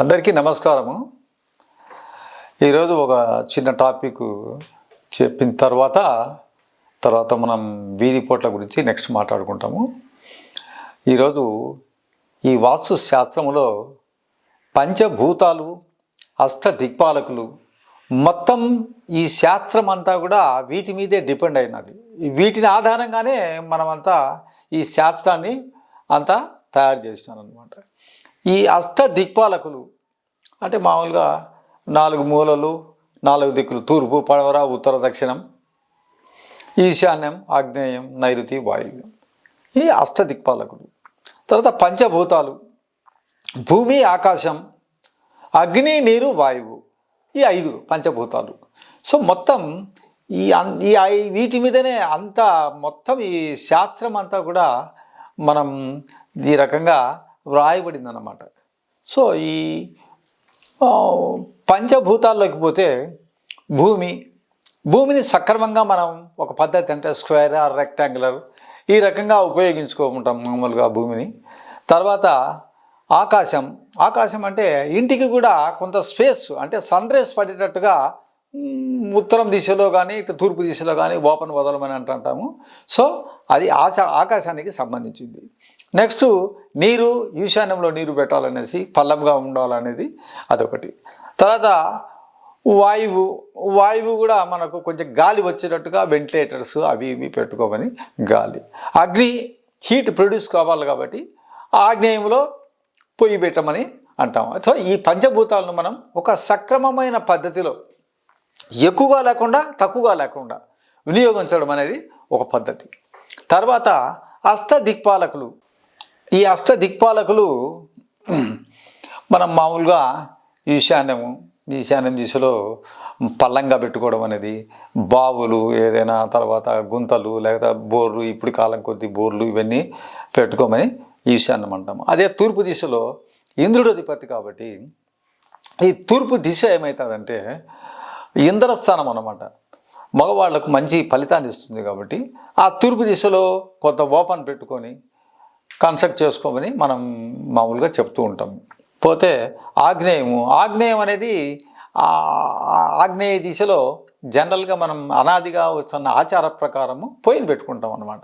అందరికీ నమస్కారము. ఈరోజు ఒక చిన్న టాపిక్ చెప్పిన తర్వాత తర్వాత మనం వీధి పోట్ల గురించి నెక్స్ట్ మాట్లాడుకుంటాము. ఈరోజు ఈ వాస్తు శాస్త్రములో పంచభూతాలు అష్ట దిక్పాలకులు మొత్తం ఈ శాస్త్రం అంతా కూడా వీటి మీదే డిపెండ్ అయినది. వీటిని ఆధారంగానే మనమంతా ఈ శాస్త్రాన్ని అంతా తయారు చేసినాను అనమాట ఈ అష్ట దిక్పాలకులు అంటే మామూలుగా నాలుగు మూలలు నాలుగు దిక్కులు తూర్పు పడవర ఉత్తర దక్షిణం ఈశాన్యం ఆగ్నేయం నైరుతి వాయువ్యం. ఈ అష్ట దిక్పాలకులు. తర్వాత పంచభూతాలు భూమి ఆకాశం అగ్ని నీరు వాయువు. ఈ ఐదు పంచభూతాలు. సో మొత్తం ఈ అన్- ఈ వీటి మీదనే అంతా మొత్తం ఈ శాస్త్రం అంతా కూడా మనం ఈ రకంగా వ్రాయబడిందన్నమాట. సో ఈ పంచభూతాల్లోకి పోతే భూమి భూమిని సక్రమంగా మనం ఒక పద్ధతి అంటే స్క్వేర్ ఆర్ రెక్టాంగులర్ ఈ రకంగా ఉపయోగించుకుంటాం మామూలుగా భూమిని. తర్వాత ఆకాశం ఆకాశం అంటే ఇంటికి కూడా కొంత స్పేస్ అంటే సన్ రేస్ పడేటట్టుగా ఉత్తరం దిశలో కానీ ఇటు తూర్పు దిశలో కానీ ఓపెన్ వదలమని అంటుంటాము. సో అది ఆశ ఆకాశానికి సంబంధించింది. నెక్స్ట్ నీరు ఈశాన్యంలో నీరు పెట్టాలనేసి పల్లంగా ఉండాలనేది అదొకటి. తర్వాత వాయువు వాయువు కూడా మనకు కొంచెం గాలి వచ్చేటట్టుగా వెంటిలేటర్స్ అవి ఇవి పెట్టుకోమని గాలి. అగ్ని హీట్ ప్రొడ్యూస్ కావాలి కాబట్టి ఆ ఆగ్నేయంలో పొయ్యి పెట్టమని అంటాం సో ఈ పంచభూతాలను మనం ఒక సక్రమమైన పద్ధతిలో ఎక్కువగా లేకుండా తక్కువగా లేకుండా వినియోగించడం అనేది ఒక పద్ధతి. తర్వాత అష్ట దిక్పాలకులు ఈ అష్ట దిక్పాలకులు మనం మామూలుగా ఈశాన్యము ఈశాన్యం దిశలో పల్లంగా పెట్టుకోవడం అనేది బావులు ఏదైనా తర్వాత గుంతలు లేకపోతే బోర్లు ఇప్పుడు కాలం కొద్ది బోర్లు ఇవన్నీ పెట్టుకోమని ఈశాన్యం అంటాము అదే తూర్పు దిశలో ఇంద్రుడు అధిపతి కాబట్టి ఈ తూర్పు దిశ ఏమవుతుందంటే ఇంద్రస్థానం అన్నమాట. మగవాళ్ళకు మంచి ఫలితాన్ని ఇస్తుంది కాబట్టి ఆ తూర్పు దిశలో కొంత ఓపెన్ పెట్టుకొని కన్స్ట్రక్ట్ చేసుకోమని మనం మామూలుగా చెప్తూ ఉంటాం. పోతే ఆగ్నేయము ఆగ్నేయం అనేది ఆగ్నేయ దిశలో జనరల్గా మనం అనాదిగా వస్తున్న ఆచార ప్రకారము పొయ్యిని పెట్టుకుంటాం అనమాట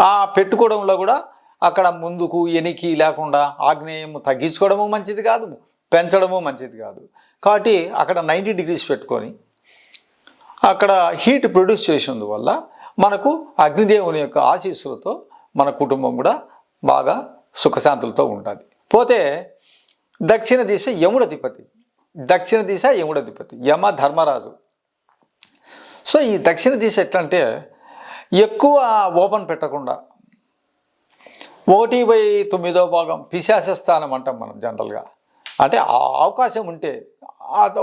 ఆ పెట్టుకోవడంలో కూడా అక్కడ ముందుకు ఎనికి లేకుండా ఆగ్నేయము తగ్గించుకోవడము మంచిది కాదు పెంచడము మంచిది కాదు. కాబట్టి అక్కడ నైంటీ డిగ్రీస్ పెట్టుకొని అక్కడ హీట్ ప్రొడ్యూస్ చేసినందువల్ల మనకు అగ్నిదేవుని యొక్క ఆశీస్సులతో మన కుటుంబం కూడా బాగా సుఖశాంతులతో ఉంటుంది. పోతే దక్షిణ దిశ యముడధిపతి దక్షిణ దిశ యముడధిపతి యమ ధర్మరాజు. సో ఈ దక్షిణ దిశ ఎట్లా అంటే ఎక్కువ ఓపెన్ పెట్టకుండా ఒకటి బై తొమ్మిదో భాగం పిశాస స్థానం అంటాం మనం జనరల్గా. అంటే అవకాశం ఉంటే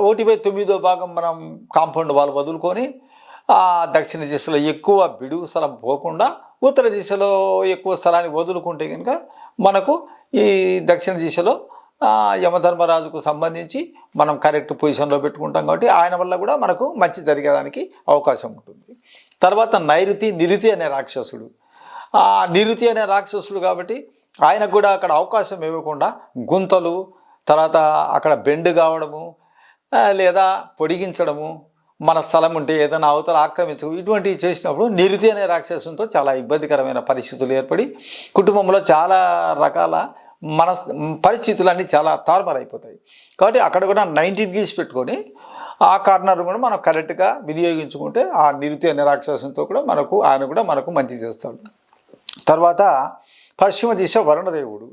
ఒకటి బై తొమ్మిదో భాగం మనం కాంపౌండ్ వాళ్ళు వదులుకొని దక్షిణ దిశలో ఎక్కువ బిడుగు స్థలం పోకుండా ఉత్తర దిశలో ఎక్కువ స్థలాన్ని వదులుకుంటే కనుక మనకు ఈ దక్షిణ దిశలో యమధర్మరాజుకు సంబంధించి మనం కరెక్ట్ పొజిషన్లో పెట్టుకుంటాం కాబట్టి ఆయన వల్ల కూడా మనకు మంచి జరిగేదానికి అవకాశం ఉంటుంది. తర్వాత నైరుతి నిరుతి అనే రాక్షసుడు. ఆ నిరుతి అనే రాక్షసుడు కాబట్టి ఆయనకు కూడా అక్కడ అవకాశం ఇవ్వకుండా గుంతలు తర్వాత అక్కడ బెండ్ కావడము లేదా పొడిగించడము మన స్థలం ఉంటే ఏదైనా అవతల ఆక్రమించు ఇటువంటివి చేసినప్పుడు నిరుతి అనే రాక్షసంతో చాలా ఇబ్బందికరమైన పరిస్థితులు ఏర్పడి కుటుంబంలో చాలా రకాల మన పరిస్థితులన్నీ చాలా తారుమారైపోతాయి. కాబట్టి అక్కడ కూడా నైంటీ డిగ్రీస్ పెట్టుకొని ఆ కార్నర్ కూడా మనం కరెక్ట్గా వినియోగించుకుంటే ఆ నిరుతి అనే రాక్షసంతో కూడా మనకు ఆయన కూడా మనకు మంచి చేస్తాడు. తర్వాత పశ్చిమ దిశ వరుణదేవుడు.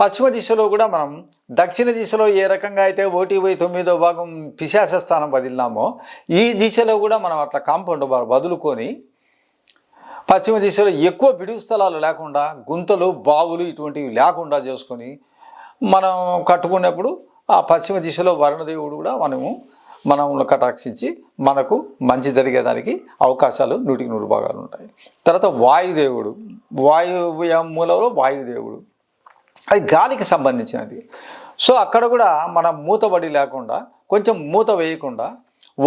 పశ్చిమ దిశలో కూడా మనం దక్షిణ దిశలో ఏ రకంగా అయితే ఓటీవై తొమ్మిదో భాగం పిశాస స్థానం వదిలినామో ఈ దిశలో కూడా మనం అట్లా కాంపౌండ్ బార్ వదులుకొని పశ్చిమ దిశలో ఎక్కువ బిడుగు స్థలాలు లేకుండా గుంతలు బావులు ఇటువంటివి లేకుండా చేసుకొని మనం కట్టుకున్నప్పుడు ఆ పశ్చిమ దిశలో వరుణదేవుడు కూడా మనము మనల్ని కటాక్షించి మనకు మంచి జరిగేదానికి అవకాశాలు నూటికి నూరు భాగాలు ఉంటాయి. తర్వాత వాయుదేవుడు వాయు మూలంలో వాయుదేవుడు. అది గాలికి సంబంధించినది. సో అక్కడ కూడా మనం మూతబడి లేకుండా కొంచెం మూత వేయకుండా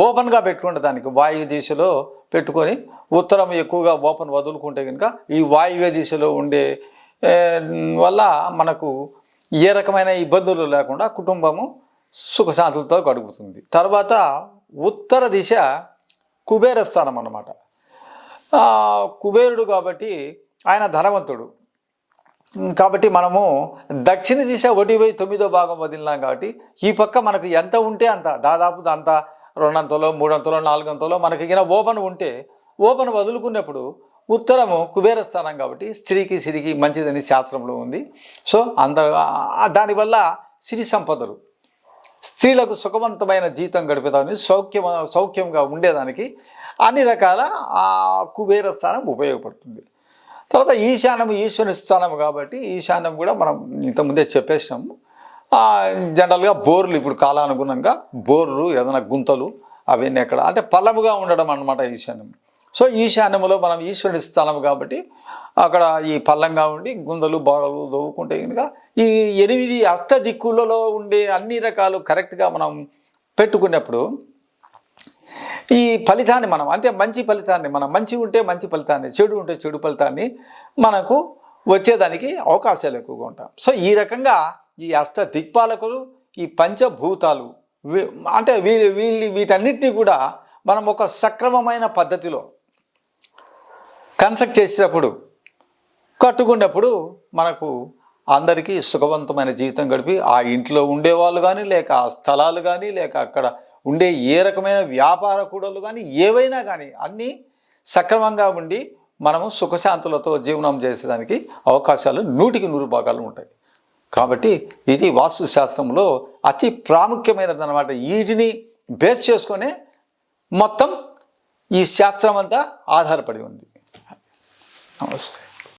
ఓపెన్గా పెట్టుకుంటే దానికి వాయు దిశలో పెట్టుకొని ఉత్తరం ఎక్కువగా ఓపెన్ వదులుకుంటే కనుక ఈ వాయువ్య దిశలో ఉండే వల్ల మనకు ఏ రకమైన ఇబ్బందులు లేకుండా కుటుంబము సుఖశాంతులతో గడుపుతుంది. తర్వాత ఉత్తర దిశ కుబేర స్థానం అన్నమాట. కుబేరుడు కాబట్టి ఆయన ధనవంతుడు. కాబట్టి మనము దక్షిణ దిశ ఒకటి పోయి తొమ్మిదో భాగం వదిలినాం కాబట్టి ఈ పక్క మనకు ఎంత ఉంటే అంత. దాదాపు అంత రెండంతలో మూడంతలో నాలుగంతలో మనకి ఇక ఓపెన్ ఉంటే ఓపెన్ వదులుకున్నప్పుడు ఉత్తరము కుబేర స్థానం కాబట్టి స్త్రీకి సిరికి మంచిదని శాస్త్రంలో ఉంది. సో అంత దానివల్ల సిరి సంపదలు. స్త్రీలకు సుఖవంతమైన జీతం గడిపేదాన్ని సౌఖ్యం సౌఖ్యంగా ఉండేదానికి అన్ని రకాల ఆ కుబేర స్థానం ఉపయోగపడుతుంది. తర్వాత ఈశాన్యం ఈశ్వరుని స్థానం కాబట్టి ఈశాన్యం కూడా మనం ఇంతకుముందే చెప్పేసినాము. జనరల్గా బోర్లు ఇప్పుడు కాలానుగుణంగా బోర్లు ఏదైనా గుంతలు అవన్నీ ఎక్కడ అంటే పల్లముగా ఉండడం అన్నమాట ఈశాన్యం సో ఈశాన్యంలో మనం ఈశ్వరుని స్థానం కాబట్టి అక్కడ ఈ పల్లంగా ఉండి గుందలు బారలు దవ్వుకుంటే కనుక ఈ ఎనిమిది అష్ట దిక్కులలో ఉండే అన్ని రకాలు కరెక్ట్గా మనం పెట్టుకున్నప్పుడు ఈ ఫలితాన్ని మనం అంటే మంచి ఫలితాన్ని మనం మంచి ఉంటే మంచి ఫలితాన్ని చెడు ఉంటే చెడు ఫలితాన్ని మనకు వచ్చేదానికి అవకాశాలు ఎక్కువగా ఉంటాం సో ఈ రకంగా ఈ అష్ట దిక్పాలకులు ఈ పంచభూతాలు అంటే వీళ్ళు వీళ్ళు వీటన్నిటినీ కూడా మనం ఒక సక్రమమైన పద్ధతిలో కన్స్ట్రక్ట్ చేసేటప్పుడు కట్టుకున్నప్పుడు మనకు అందరికీ సుఖవంతమైన జీవితం గడిపి ఆ ఇంట్లో ఉండేవాళ్ళు కానీ లేక ఆ స్థలాలు కానీ లేక అక్కడ ఉండే ఏ రకమైన వ్యాపార కూడలు కానీ ఏవైనా కానీ అన్నీ సక్రమంగా ఉండి మనము సుఖశాంతులతో జీవనం చేసేదానికి అవకాశాలు నూటికి నూరు భాగాలు ఉంటాయి. కాబట్టి ఇది వాస్తు శాస్త్రంలో అతి ప్రాముఖ్యమైనది అనమాట వీటిని బేస్ చేసుకొనే మొత్తం ఈ శాస్త్రం అంతా ఆధారపడి ఉంది. నమస్తే.